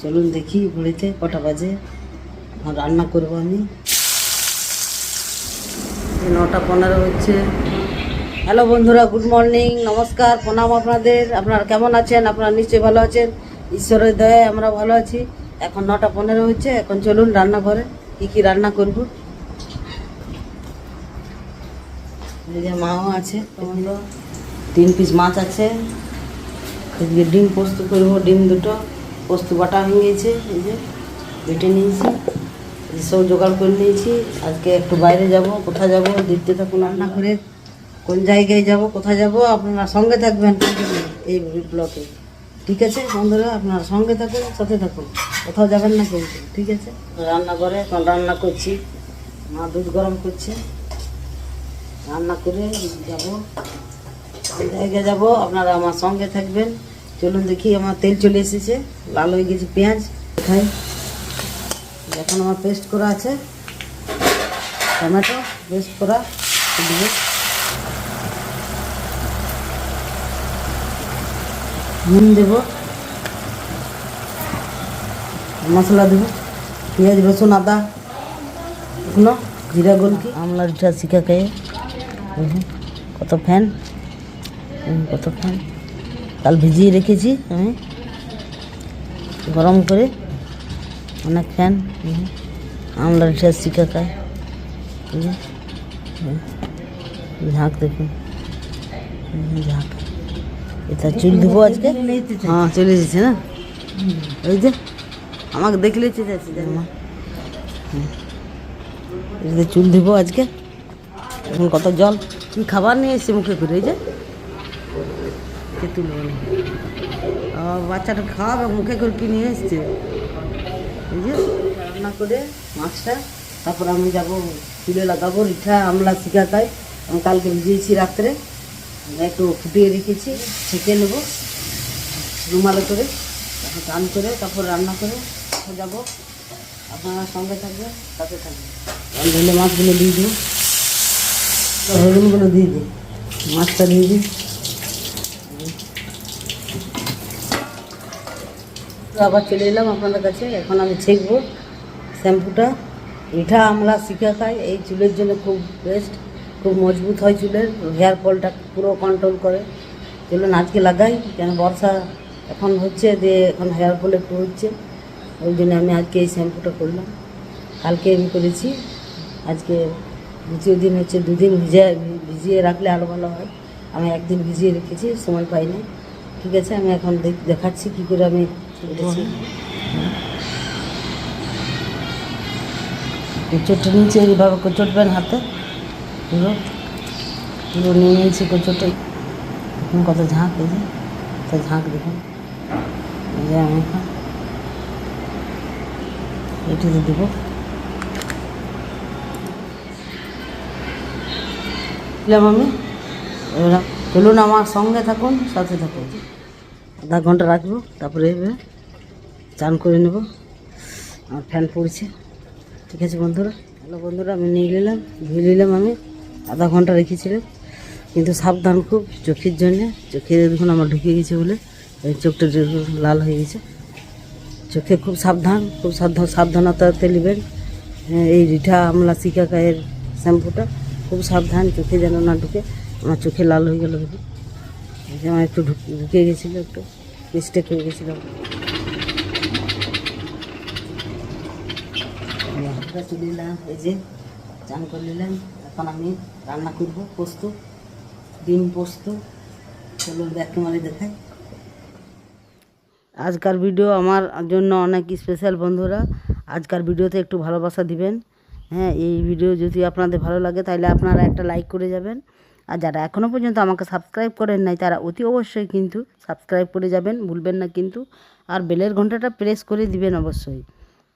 চলুন দেখি ঘুরেতে কটা বাজে। রান্না করব আমি। নটা পনেরো হচ্ছে। হ্যালো বন্ধুরা, গুড মর্নিং। নমস্কার, প্রণাম আপনাদের। আপনারা কেমন আছেন? আপনারা নিশ্চয়ই ভালো আছেন? ঈশ্বরের দয়ায় আমরা ভালো আছি। এখন নটা পনেরো হচ্ছে। এখন চলুন রান্নাঘরে কী কী রান্না করব। মাও আছে তিন পিস মাছ আছে। ডিম পোস্ত করব, ডিম দুটো। পোস্ত বাটা হয়ে গেছে এই যে বেটে নিয়েছি। এসব জোগাড় করে নিয়েছি। আজকে একটু বাইরে যাব কোথায় যাব দেখতে থাকুন রান্না করে কোন জায়গায় যাব কোথায় যাব আপনারা সঙ্গে থাকবেন এই ব্লকে। ঠিক আছে বন্ধুরা আপনারা সঙ্গে থাকুন সাথে থাকুন। কোথাও যাবেন না কিন্তু ঠিক আছে? রান্না করে এখন রান্না করছি। মা দুধ গরম করছে। রান্না করে যাব। কোন জায়গায় যাব আপনারা আমার সঙ্গে থাকবেন। চলুন দেখি আমার তেল চলে এসেছে। লাল হয়ে গেছে পেঁয়াজ। খাই এখন আমার পেস্ট করা আছে। টমেটো পেস্ট করা। নুন দেব। মশলা দেব। পেঁয়াজ রসুন আদা। শুকনো জিরা গোলকি। আমলার শিখা খেয়ে কত ফ্যান কত ফ্যান কাল ভিজিয়ে রেখেছি আমি। গরম করে। অনেক ফ্যান। আমলার ইটা শিখা খায় ঝাঁক দেখুন। ঝাঁক। এটা চুল ধুবো আজকে? হ্যাঁ চলে এসেছে না? ওই যে, আমাকে দেখলে চেয়ে যাচ্ছে চুল ধুবো আজকে। এখন কত জল। কি খাবার নিয়ে এসছে মুখে করে, এই যে? তেঁতুল বলে ও, বাচ্চাটা খাওয়াবে মুখে করে নিয়ে এসছে? এই যে রান্না করে মাছটা তারপর আমি যাব চুলে লাগাবো রিঠা আমলা শিকা খাই আমি কালকে ভিজিয়েছি রাত্রে। একটু ফুটিয়ে রেখেছি ছেঁকে নেব রুমালে করে তারপর চান করে তারপর রান্না করে যাব। আপনারা সঙ্গে থাকবে সাথে থাকবে মাছগুলো দিয়ে দিই। হলুনগুলো দিয়ে দিই। মাছটা দিয়ে দিই। তো আবার চলে এলাম আপনাদের কাছে। এখন আমি ছেঁকবো শ্যাম্পুটা। মিঠা আমলা শিখা খাই। এই চুলের জন্য খুব বেস্ট খুব মজবুত হয় চুলের। হেয়ার ফলটা পুরো কন্ট্রোল করে। চলুন আজকে লাগাই, কেন বর্ষা এখন হচ্ছে যে এখন হেয়ার ফল একটু হচ্ছে। ওই জন্য আমি আজকে এই শ্যাম্পুটা করলাম। কালকে আমি করেছি। আজকে দ্বিতীয় দিন হচ্ছে দুদিন ভিজিয়ে ভিজিয়ে রাখলে আরও ভালো হয়। আমি একদিন ভিজিয়ে রেখেছি, সময় পাইনি। ঠিক আছে, আমি এখন দেখ- দেখাচ্ছি কী করে আমি কোচরটা নিচে এইভাবে কোচরবেন হাতে। পুরো পুরো নিয়ে নিয়েছি কোচরটা দেখুন কত ঝাঁক, এই যে। কত ঝাঁক দেখুন। এই যে এখন এটিতে দেবো। দিলাম আমি। চলুন আমার সঙ্গে থাকুন, সাথে থাকুন। আধা ঘণ্টা রাখব তারপরে এবার চান করে নেব। আমার ফ্যান পড়ছে। ঠিক আছে বন্ধুরা হ্যালো বন্ধুরা আমি নিয়ে নিলাম ধুয়ে নিলাম আমি। আধা ঘণ্টা রেখেছিলাম কিন্তু সাবধান খুব চোখের জন্যে। চোখে দেখুন আমার ঢুকে গেছে বলে চোখটা লাল হয়ে গেছে। চোখে খুব সাবধান খুব সাবধান সাবধানতাতে নেবেন। হ্যাঁ, এই রিঠা আমলা শিকা গায়ের শ্যাম্পুটা খুব সাবধান চোখে যেন না ঢুকে। আমার চোখে লাল হয়ে গেল দেখুন। আমার একটু ঢুক- গেছিল একটু মিস্টেক হয়ে গেছিল। চলে এলাম এই যে চান করে নিলাম। এখন আমি রান্না করব, পোস্ত, ডিম পোস্ত, চলুন ব্যাগকে মারি দেখাই। আজকার ভিডিও আমার জন্য অনেক স্পেশাল বন্ধুরা, আজকার ভিডিওতে একটু ভালোবাসা দিবেন। হ্যাঁ এই ভিডিও যদি আপনাদের ভালো লাগে তাহলে আপনারা একটা লাইক করে যাবেন। আর যারা এখনও পর্যন্ত আমাকে সাবস্ক্রাইব করেন নাই, তারা অতি অবশ্যই কিন্তু সাবস্ক্রাইব করে যাবেন, ভুলবেন না কিন্তু। আর বেলের ঘন্টাটা প্রেস করে দিবেন অবশ্যই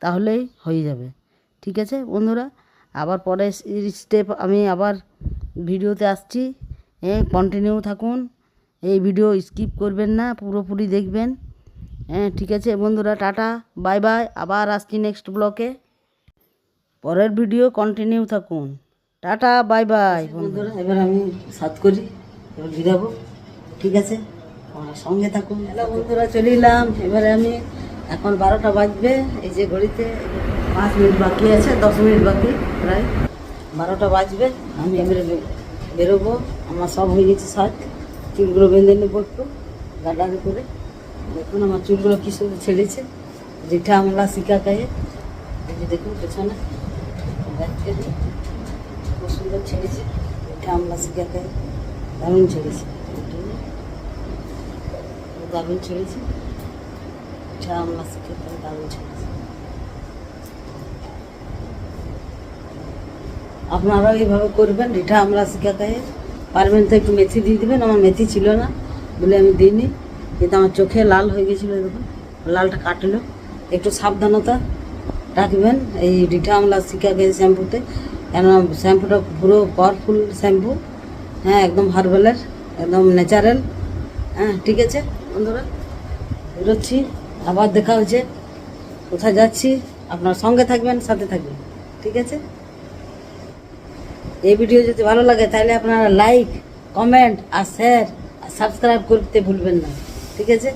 তাহলেই হয়ে যাবে। ঠিক আছে বন্ধুরা, আবার পরে স্টেপ আমি আবার ভিডিওতে আসছি। হ্যাঁ কন্টিনিউ থাকুন, এই ভিডিও স্কিপ করবেন না, পুরোপুরি দেখবেন। হ্যাঁ ঠিক আছে বন্ধুরা, টাটা বাই বাই আবার আসছি নেক্সট ব্লকে পরের ভিডিও কন্টিনিউ থাকুন। টাটা বাই বাই বন্ধুরা এবার আমি সাত করি এবার ভিড়াবো ঠিক আছে? আমার সঙ্গে থাকুন। হ্যালো বন্ধুরা চলে এলাম। এবারে আমি এখন বারোটা বাজবে এই যে ঘড়িতে পাঁচ মিনিট বাকি আছে দশ মিনিট বাকি প্রায় বারোটা বাজবে। আমি এবারে বেরোবো আমার সব হয়ে গেছে সাজ চুলগুলো বেঁধে নেব একটু গাডারে করে। দেখুন আমার চুলগুলো কী সুন্দর ছেড়েছে। রিঠা আমলা শিকা গায়ে। এই যে দেখুন পেছনে। সুন্দর ছেড়েছে রিঠা আমলা শিকা গায়ে দারুণ ছেড়েছে দারুণ ছেড়েছে আমলা দারুণ ছেড়েছে। আপনারাও এইভাবে করবেন রিঠা শিখা খাই পারবেন তো একটু মেথি দিয়ে দেবেন, আমার মেথি ছিল না বলে আমি দিইনি, কিন্তু আমার চোখে লাল হয়ে গেছিল দেখুন লালটা কাটলো। একটু সাবধানতা রাখবেন, এই রিঠা আমলা গেছে শ্যাম্পুতে কেন শ্যাম্পুটা পুরো পাওয়ারফুল শ্যাম্পু হ্যাঁ একদম হার্বালের একদম ন্যাচারাল হ্যাঁ ঠিক আছে, বন্ধুরা? বেরোচ্ছি, আবার দেখা হচ্ছে, কোথায় যাচ্ছি, আপনার সঙ্গে থাকবেন, সাথে থাকবেন, ঠিক আছে? এই ভিডিও যদি ভালো লাগে, তাহলে আপনারা লাইক কমেন্ট আর শেয়ার আর সাবস্ক্রাইব করতে ভুলবেন না, ঠিক আছে?